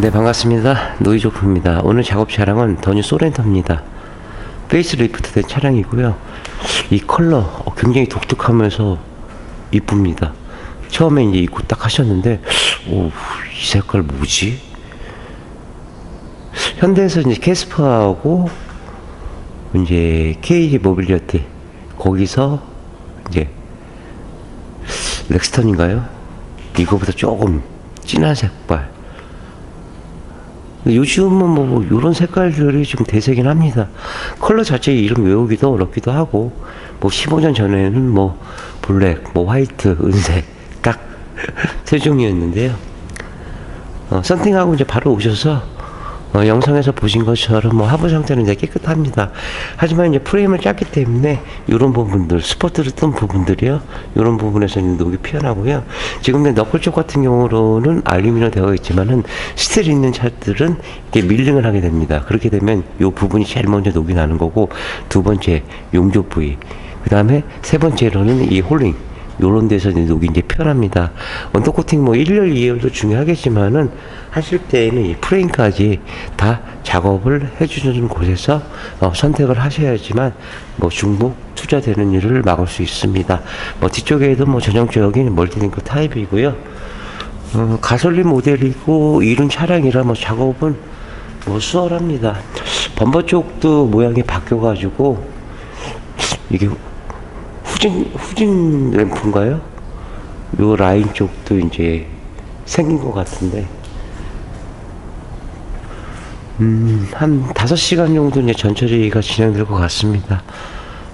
네 반갑습니다. 노이조프입니다. 오늘 작업 차량은 더뉴 소렌토입니다. 페이스리프트 된 차량이고요. 이 컬러 어, 굉장히 독특하면서 이쁩니다. 처음에 이제 입고 딱 하셨는데 오 이 색깔 뭐지? 현대에서 이제 캐스퍼하고 이제 KG 모빌리티 거기서 이제 렉스턴인가요? 이거보다 조금 진한 색깔 요즘은 뭐 이런 색깔들이 좀 대세긴 합니다. 컬러 자체 이름 외우기도 어렵기도 하고 뭐 15년 전에는 뭐 블랙, 뭐 화이트, 은색 딱 세 종류였는데요. 어, 썬팅하고 이제 바로 오셔서 어, 영상에서 보신 것처럼 뭐 하부 상태는 이제 깨끗합니다. 하지만 이제 프레임을 짰기 때문에 이런 부분들, 스포트를 뜬 부분들이요. 이런 부분에서는 녹이 피어나고요. 지금 내 너클 쪽 같은 경우로는 알루미늄 되어 있지만은 스틸 있는 차들은 이렇게 밀링을 하게 됩니다. 그렇게 되면 이 부분이 제일 먼저 녹이 나는 거고 두 번째 용조 부위, 그 다음에 세 번째로는 이 홀링. 요런 데서 이제 녹이 이제 편합니다. 언더 코팅 뭐 1열, 2열도 중요하겠지만은 하실 때에는 이 프레임까지 다 작업을 해주는 곳에서 어, 선택을 하셔야지만 뭐 중복 투자되는 일을 막을 수 있습니다. 뭐 뒤쪽에도 뭐 전형적인 멀티링크 타입이고요. 어, 가솔린 모델이고 이륜 차량이라 뭐 작업은 뭐 수월합니다. 범버 쪽도 모양이 바뀌어가지고 이게 후진 후진 램프인가요? 요 라인 쪽도 이제 생긴 것 같은데 음 한 5시간 정도 이제 전처리가 진행될 것 같습니다.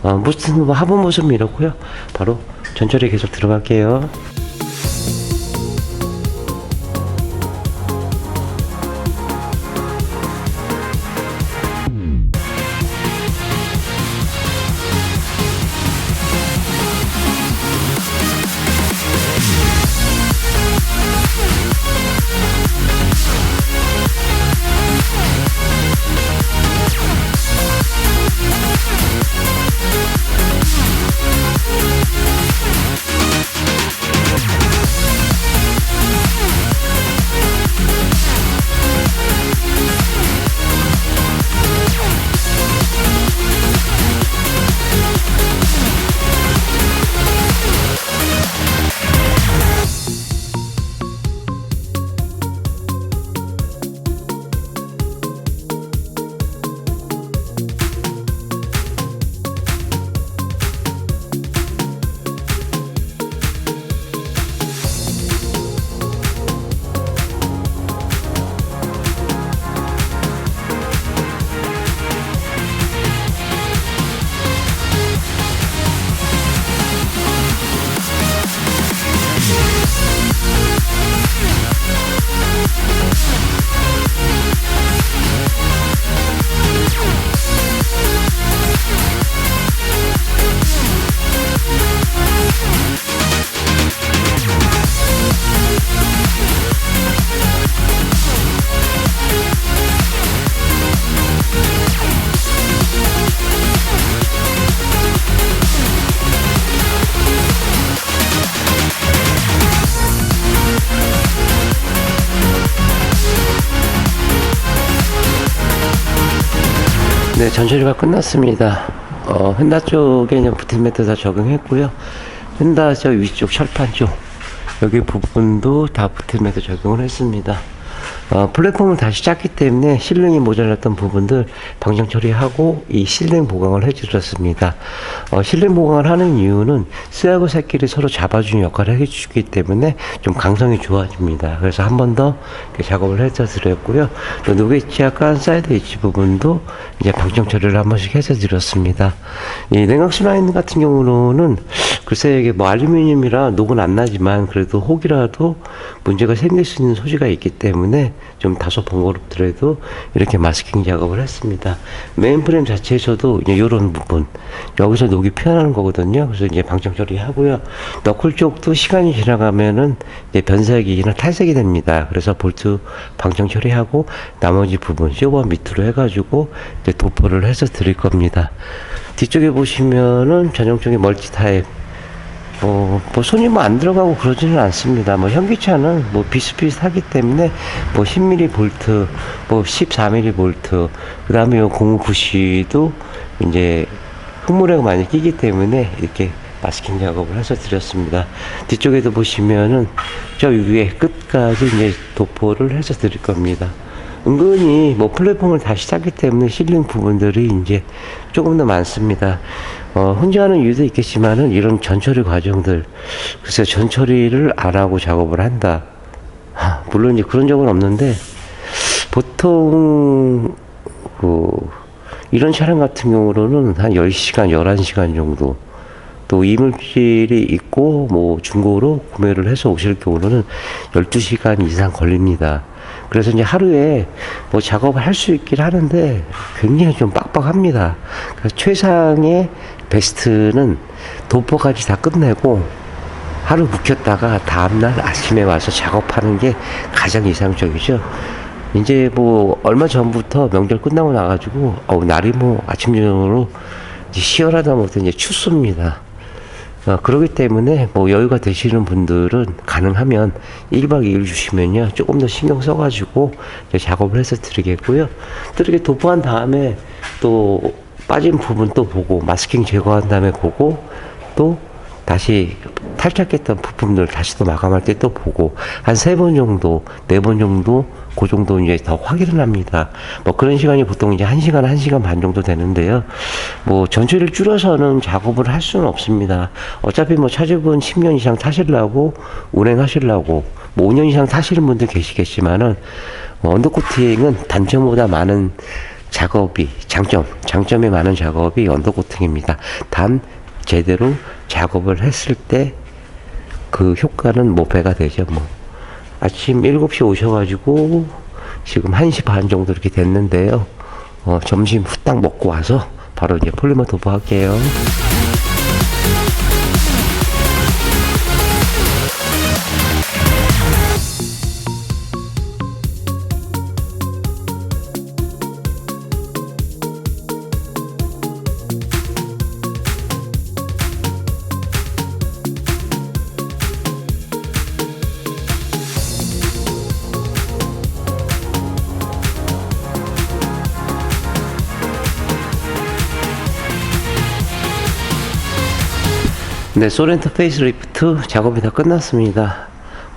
어, 무슨 뭐 하부 모습 이렇고요. 바로 전처리 계속 들어갈게요. 네, 전처리가 끝났습니다. 어, 휀다 쪽에 이제 부팅매트 다 적용했고요. 휀다 저 위쪽 철판 쪽 여기 부분도 다 부팅매트 적용을 했습니다. 어, 플랫폼을 다시 짰기 때문에 실링이 모자랐던 부분들 방정 처리하고 이 실링 보강을 해주셨습니다. 어, 실링 보강을 하는 이유는 쇠하고 새끼를 서로 잡아주는 역할을 해주기 때문에 좀 강성이 좋아집니다. 그래서 한 번 더 작업을 해서 드렸고요. 또 누게치 약간 사이드 엣지 부분도 이제 방정 처리를 한 번씩 해서 드렸습니다. 이 냉각수 라인 같은 경우는 글쎄 이게 뭐 알루미늄이라 녹은 안 나지만 그래도 혹이라도 문제가 생길 수 있는 소지가 있기 때문에 좀 다소 번거롭더라도 이렇게 마스킹 작업을 했습니다. 메인 프레임 자체에서도 이제 이런 부분 여기서 녹이 피어나는 거거든요. 그래서 이제 방정 처리하고요. 너클 쪽도 시간이 지나가면은 이제 변색이나 탈색이 됩니다. 그래서 볼트 방정 처리하고 나머지 부분 쇼버 밑으로 해가지고 이제 도포를 해서 드릴 겁니다. 뒤쪽에 보시면은 전형적인 멀티 타입 어, 뭐 손이 뭐 안 들어가고 그러지는 않습니다. 뭐 현기차는 뭐 비슷비슷하기 때문에 뭐 10mm 볼트, 뭐 14mm 볼트, 그 다음에 요 고무 부시도 이제 흙물에 많이 끼기 때문에 이렇게 마스킹 작업을 해서 드렸습니다. 뒤쪽에도 보시면은 저 위에 끝까지 이제 도포를 해서 드릴 겁니다. 은근히 뭐 플랫폼을 다시 탔기 때문에 실린 부분들이 이제 조금 더 많습니다. 어, 혼자 하는 이유도 있겠지만은 이런 전처리 과정들, 글쎄 전처리를 안 하고 작업을 한다. 하, 물론 이제 그런 적은 없는데 보통 그 이런 차량 같은 경우로는 한 10시간, 11시간 정도 또 이물질이 있고 뭐 중고로 구매를 해서 오실 경우는 12시간 이상 걸립니다. 그래서 이제 하루에 뭐 작업을 할 수 있긴 하는데 굉장히 좀 빡빡합니다. 그래서 최상의 베스트는 도포까지 다 끝내고 하루 묵혔다가 다음날 아침에 와서 작업하는 게 가장 이상적이죠. 이제 뭐 얼마 전부터 명절 끝나고 나가지고 어 날이 뭐 아침 저녁으로 시원하다 못해 이제 춥습니다. 어, 그렇기 때문에 뭐 여유가 되시는 분들은 가능하면 1박 2일 주시면요. 조금 더 신경 써가지고 작업을 해서 드리겠고요. 또 이렇게 도포한 다음에 또 빠진 부분 또 보고 마스킹 제거한 다음에 보고 또 다시 탈착했던 부품들 다시 또 마감할 때 또 보고 한 세 번 정도 네 번 정도 그 정도 이제 더 확인을 합니다. 뭐 그런 시간이 보통 이제 한 시간 한 시간 반 정도 되는데요. 뭐 전체를 줄여서는 작업을 할 수는 없습니다. 어차피 뭐 차주분 10년 이상 타시려고 운행하시려고 뭐 5년 이상 타시는 분들 계시겠지만은 뭐 언더코팅은 단점보다 많은 작업이 장점 장점이 많은 작업이 언더코팅입니다. 단 제대로 작업을 했을 때 그 효과는 뭐 배가 되죠 뭐 아침 7시 오셔가지고 지금 1시 반 정도 이렇게 됐는데요. 어, 점심 후딱 먹고 와서 바로 이제 폴리머 도포할게요 네, 소렌토 페이스리프트 작업이 다 끝났습니다.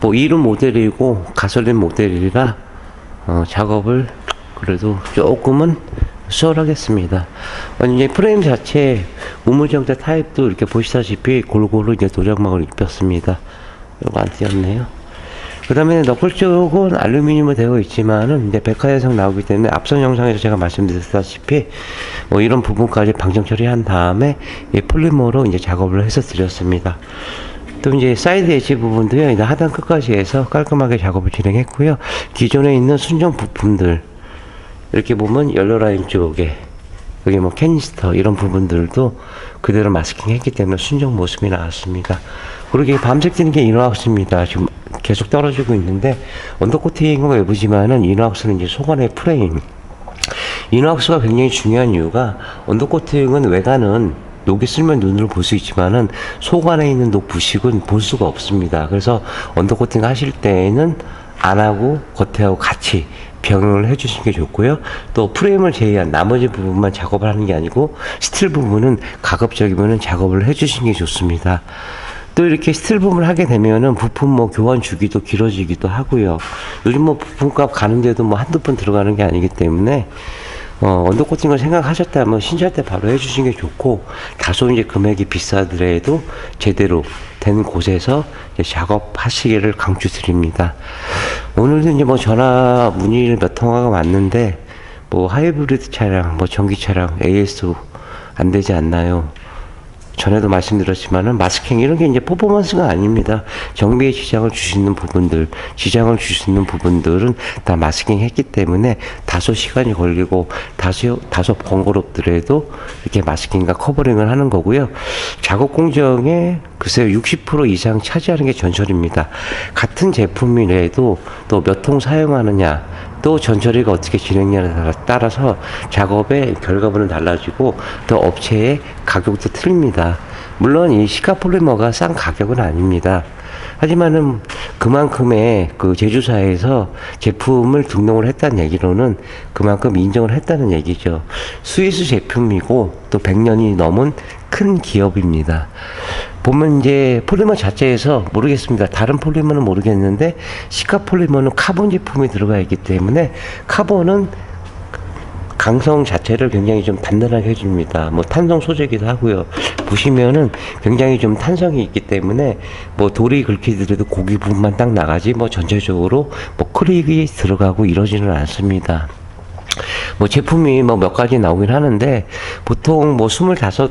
뭐 이름 모델이고 가솔린 모델이라 어, 작업을 그래도 조금은 수월하겠습니다. 어, 이제 프레임 자체 우물정자 타입도 이렇게 보시다시피 골고루 이제 도장막을 입혔습니다. 이거 안 띄었네요. 그 다음에 너클 쪽은 알루미늄으로 되어 있지만은 이제 백화현상 나오기 때문에 앞선 영상에서 제가 말씀드렸다시피 뭐 이런 부분까지 방정 처리한 다음에 이 폴리머로 이제 작업을 해서 드렸습니다. 또 이제 사이드 엣지 부분도요, 이제 하단 끝까지 해서 깔끔하게 작업을 진행했고요. 기존에 있는 순정 부품들 이렇게 보면 옐로 라인 쪽에 여기 뭐 캐니스터 이런 부분들도 그대로 마스킹 했기 때문에 순정 모습이 나왔습니다. 그러게 밤색 뛰는 게 이너하우스입니다. 지금 계속 떨어지고 있는데 언더코팅은 외부지만은 이너하우스는 이제 소관의 프레임. 이너하우스가 굉장히 중요한 이유가 언더코팅은 외관은 녹이 쓸면 눈으로 볼 수 있지만은 속 안에 있는 녹 부식은 볼 수가 없습니다. 그래서 언더코팅 하실 때에는 안 하고 겉에하고 같이 병행을 해주시는 게 좋고요. 또 프레임을 제외한 나머지 부분만 작업을 하는 게 아니고 스틸 부분은 가급적이면은 작업을 해주시는 게 좋습니다. 또 이렇게 스틸 부분을 하게 되면은 부품 뭐 교환 주기도 길어지기도 하고요. 요즘 뭐 부품값 가는데도 뭐 한두 번 들어가는 게 아니기 때문에 어, 언더 코팅을 생각하셨다면 신차 때 바로 해주시는 게 좋고 다소 이제 금액이 비싸더라도 제대로 된 곳에서 작업하시기를 강추드립니다. 오늘도 이제 뭐 전화 문의를 몇 통화가 왔는데 뭐 하이브리드 차량, 뭐 전기 차량, AS 안 되지 않나요? 전에도 말씀드렸지만은 마스킹 이런 게 이제 퍼포먼스가 아닙니다. 정비에 지장을 있는 부분들, 지장을 있는 부분들은 다 마스킹 했기 때문에 다소 시간이 걸리고 다소 다소 번거롭더라도 이렇게 마스킹과 커버링을 하는 거고요. 작업 공정에 글쎄요 60% 이상 차지하는 게 전설입니다. 같은 제품이라도 또 몇 통 사용하느냐 또 전처리가 어떻게 진행냐에 따라- 따라서 작업의 결과물은 달라지고 또 업체의 가격도 틀립니다. 물론 이 시카폴리머가 싼 가격은 아닙니다. 하지만은 그만큼의 그 제조사에서 제품을 등록을 했다는 얘기로는 그만큼 인정을 했다는 얘기죠. 스위스 제품이고 또 100년이 넘은 큰 기업입니다. 보면 이제 폴리머 자체에서 모르겠습니다. 다른 폴리머는 모르겠는데 시카 폴리머는 카본 제품이 들어가 있기 때문에 카본은 강성 자체를 굉장히 좀 단단하게 해줍니다. 뭐 탄성 소재기도 하고요. 보시면은 굉장히 좀 탄성이 있기 때문에 뭐 돌이 긁히더라도 고기 부분만 딱 나가지 뭐 전체적으로 뭐 크릭이 들어가고 이러지는 않습니다. 뭐 제품이 뭐 몇 가지 나오긴 하는데 보통 뭐 스물다섯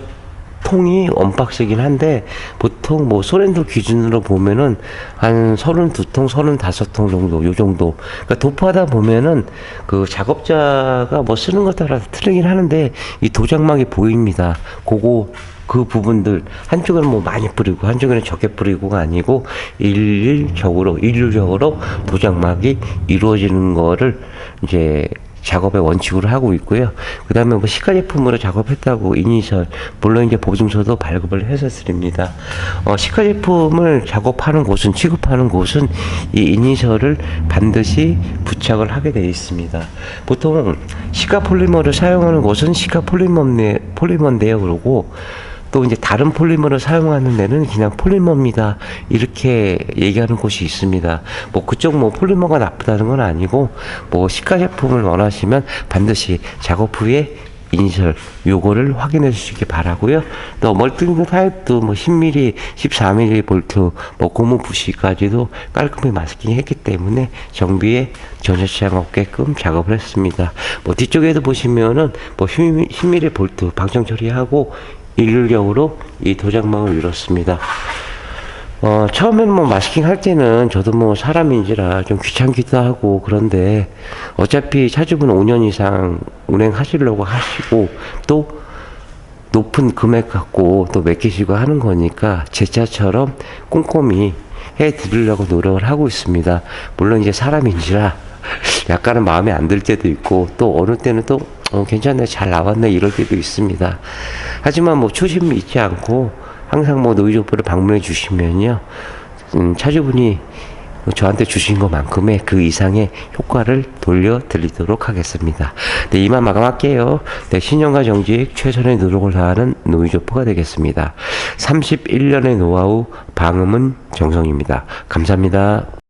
통이 원박스긴 한데 보통 뭐 소렌도 기준으로 보면은 한 서른두 통, 서른다섯 통 정도 요 정도. 그러니까 도포하다 보면은 그 작업자가 뭐 쓰는 것 따라 틀리긴 하는데 이 도장막이 보입니다. 그거 그 부분들 한쪽에는 뭐 많이 뿌리고 한쪽에는 적게 뿌리고가 아니고 일일적으로 일률적으로 도장막이 이루어지는 거를 이제 작업의 원칙으로 하고 있고요. 그 다음에 뭐 시가 제품으로 작업했다고 이니셜, 물론 이제 보증서도 발급을 드립니다. 어, 시가 제품을 작업하는 곳은, 취급하는 곳은 이 이니셜을 반드시 부착을 하게 되어 있습니다. 보통 시가 폴리머를 사용하는 곳은 시가 폴리머네, 폴리머인데요. 그러고 또 이제 다른 폴리머를 사용하는 데는 그냥 폴리머입니다. 이렇게 얘기하는 곳이 있습니다. 뭐 그쪽 뭐 폴리머가 나쁘다는 건 아니고 뭐 시가 제품을 원하시면 반드시 작업 후에 인셜 요거를 확인해 주시기 바라고요. 또 멀티링 타입도 뭐 10mm, 14mm 볼트, 뭐 고무 부시까지도 깔끔히 마스킹 했기 때문에 정비에 전혀 지장 없게끔 작업을 했습니다. 뭐 뒤쪽에도 보시면은 뭐 10mm, 10mm 볼트 방청 처리하고 일률적으로 이 도장망을 이뤘습니다. 어, 처음에는 뭐 마스킹 할 때는 저도 뭐 사람인지라 좀 귀찮기도 하고 그런데 어차피 차주분 5년 이상 운행하시려고 하시고 또 높은 금액 갖고 또 맡기시고 하는 거니까 제 차처럼 꼼꼼히 해 드리려고 노력을 하고 있습니다. 물론 이제 사람인지라 약간은 마음에 안 들 때도 있고 또 어느 때는 또 어, 괜찮네 잘 나왔네 이럴 때도 있습니다. 하지만 뭐 초심 잊지 않고 항상 뭐 노이조프를 방문해 주시면요 음, 차주분이 저한테 주신 것만큼의 그 이상의 효과를 돌려드리도록 하겠습니다. 네, 이만 마감할게요. 네, 신용과 정직 최선의 노력을 다하는 노이조프가 되겠습니다. 31년의 노하우 방음은 정성입니다. 감사합니다.